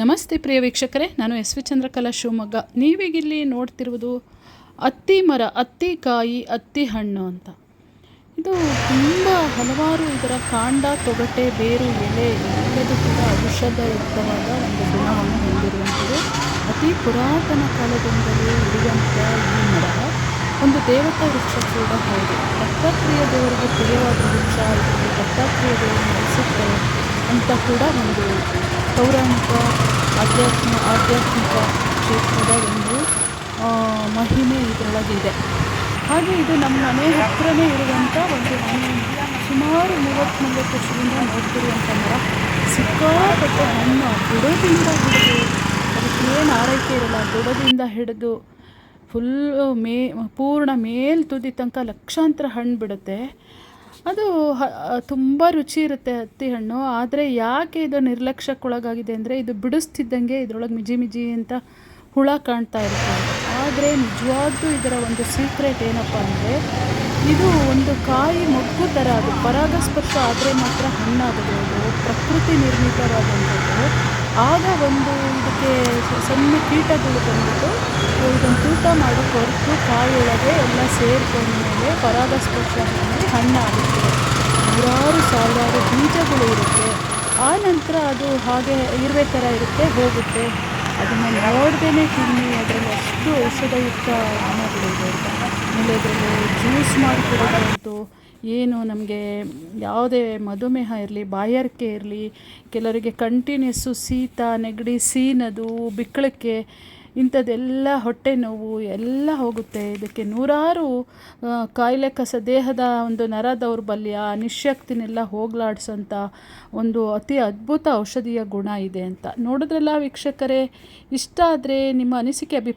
ನಮಸ್ತೆ ಪ್ರಿಯ ವೀಕ್ಷಕರೇ, ನಾನು ಎಸ್ ವಿ ಚಂದ್ರಕಲಾ ಶಿವಮೊಗ್ಗ. ನೀವೀಗಿಲ್ಲಿ ನೋಡ್ತಿರುವುದು ಅತ್ತಿ ಮರ, ಅತ್ತಿ ಕಾಯಿ, ಅತ್ತಿ ಹಣ್ಣು ಅಂತ. ಇದು ತುಂಬ ಹಲವಾರು ಇದರ ಕಾಂಡ, ತೊಗಟೆ, ಬೇರು, ಎಲೆ ಎಲ್ಲದೂ ಕೂಡ ಔಷಧಯುಕ್ತವಾದ ಒಂದು ಗುಣವನ್ನು ಹೊಂದಿರುವಂಥದ್ದು. ಅತಿ ಪುರಾತನ ಕಾಲದಿಂದಲೂ ಇರುವಂಥ ಈ ಮರ. ಒಂದು ದೇವತಾ ವೃಕ್ಷ ಕೂಡ ಹೌದು. ದತ್ತಾತ್ರೇಯ ದೇವರಿಗೆ ಪ್ರಿಯವಾದ ವೃಕ್ಷ ದತ್ತಾತ್ರೇಯ ದೇವರು ನೆಲೆಸುತ್ತಾರೆ ಅಂತ ಕೂಡ ಒಂದು ಪೌರಾಣಿಕ ಆಧ್ಯಾತ್ಮ ಆಧ್ಯಾತ್ಮಿಕ ಕ್ಷೇತ್ರದ ಒಂದು ಮಹಿಮೆ ಇದರೊಳಗಿದೆ ಹಾಗೆ ಇದು ನಮ್ಮ ಮನೆ ಹತ್ರನೇ ಇರುವಂಥ ಒಂದು ನಾನು ಸುಮಾರು ಮೂವತ್ತು ನಲ್ವತ್ತು ವರ್ಷದಿಂದ ನೋಡ್ತಿರುವಂಥ ಮರ. ಸಿಕ್ಕಾಪಟ್ಟೆ ಹಣ್ಣು ಬಿಡೋದಿಂದ ಹಿಡಿದು ಅದಕ್ಕೇನು ಆರೈಕೆ ಇರಲ್ಲ ಬುಡದಿಂದ ಹಿಡಿದು ಫುಲ್ಲು ಮೇ, ಪೂರ್ಣ ಮೇಲ್ ತುದಿ ತನಕ ಲಕ್ಷಾಂತರ ಹಣ್ಣು ಬಿಡುತ್ತೆ. ಅದು ತುಂಬ ರುಚಿ ಇರುತ್ತೆ ಹತ್ತಿ ಹಣ್ಣು. ಆದರೆ ಯಾಕೆ ಇದು ನಿರ್ಲಕ್ಷ್ಯಕ್ಕೊಳಗಾಗಿದೆ ಅಂದರೆ ಇದು ಬಿಡಿಸ್ತಿದ್ದಂಗೆ ಇದರೊಳಗೆ ಮಿಜಿ ಮಿಜಿ ಅಂತ ಹುಳ ಕಾಣ್ತಾ ಇರುತ್ತೆ ಆದರೆ ನಿಜವಾಗ್ಲೂ ಇದರ ಒಂದು ಸೀಕ್ರೆಟ್ ಏನಪ್ಪ ಅಂದರೆ ಇದು ಒಂದು ಕಾಯಿ ಮೊಗ್ಗು ಥರ ಅದು ಪರಾಗಸ್ಪರ್ಶ ಆದರೆ ಮಾತ್ರ ಹಣ್ಣಾಗಬಹುದು ಪ್ರಕೃತಿ ನಿರ್ಮಿತವಾದಂಥದ್ದು. ಆಗ ಒಂದು ಇದಕ್ಕೆ ಸಣ್ಣ ಕೀಟಗಳು ಬಂದ್ಬಿಟ್ಟು ಇದನ್ನು ತೂಟ ಮಾಡಿ ಕೊರತು ಕಾಯಿಯೊಳಗೆ ಎಲ್ಲ ಸೇರ್ಕೊಂಡ್ಮೇಲೆ ಪರಾಗಸ್ಪರ್ಶ ಆಗಿ ಹಣ್ಣಾಗುತ್ತೆ. ನೂರಾರು ಸಾವಿರಾರು ಬೀಜಗಳು ಇರುತ್ತೆ. ಆ ನಂತರ ಅದು ಹಾಗೆ ಇರುವೆ ಥರ ಇರುತ್ತೆ, ಹೋಗುತ್ತೆ. ಅದನ್ನು ನೋಡ್ದೇ ತಿನ್ನಿ, ಅದರಲ್ಲಿ ಅಷ್ಟು ಔಷಧಯುಕ್ತ ಹಣ್ಣುಗಳಿದೆ ಆಮೇಲೆ ಅದರಲ್ಲಿ ಜ್ಯೂಸ್ ಮಾಡಿ ಕುಡಿಯೋದಂತೂ ಏನು ನಮಗೆ ಯಾವುದೇ ಮಧುಮೇಹ ಇರಲಿ, ಬಾಯಾರಿಕೆ ಇರಲಿ, ಕೆಲವರಿಗೆ ಕಂಟಿನ್ಯೂಸ್ಸು ಶೀತ, ನೆಗಡಿ, ಸೀನದು ಬಿಕ್ಕಳಕ್ಕೆ ಇಂಥದ್ದೆಲ್ಲ ಹೊಟ್ಟೆ ನೋವು ಎಲ್ಲ ಹೋಗುತ್ತೆ. ಇದಕ್ಕೆ ನೂರಾರು ಕಾಯಿಲೆ ಕಸ, ದೇಹದ ಒಂದು ನರ ದೌರ್ಬಲ್ಯ ನಿಶಕ್ತಿನೆಲ್ಲ ಹೋಗ್ಲಾಡ್ಸೋಂಥ ಒಂದು ಅತಿ ಅದ್ಭುತ ಔಷಧೀಯ ಗುಣ ಇದೆ ಅಂತ. ನೋಡಿದ್ರಲ್ಲ ವೀಕ್ಷಕರೇ, ಇಷ್ಟ ಆದರೆ ನಿಮ್ಮ ಅನಿಸಿಕೆ ಅಭಿ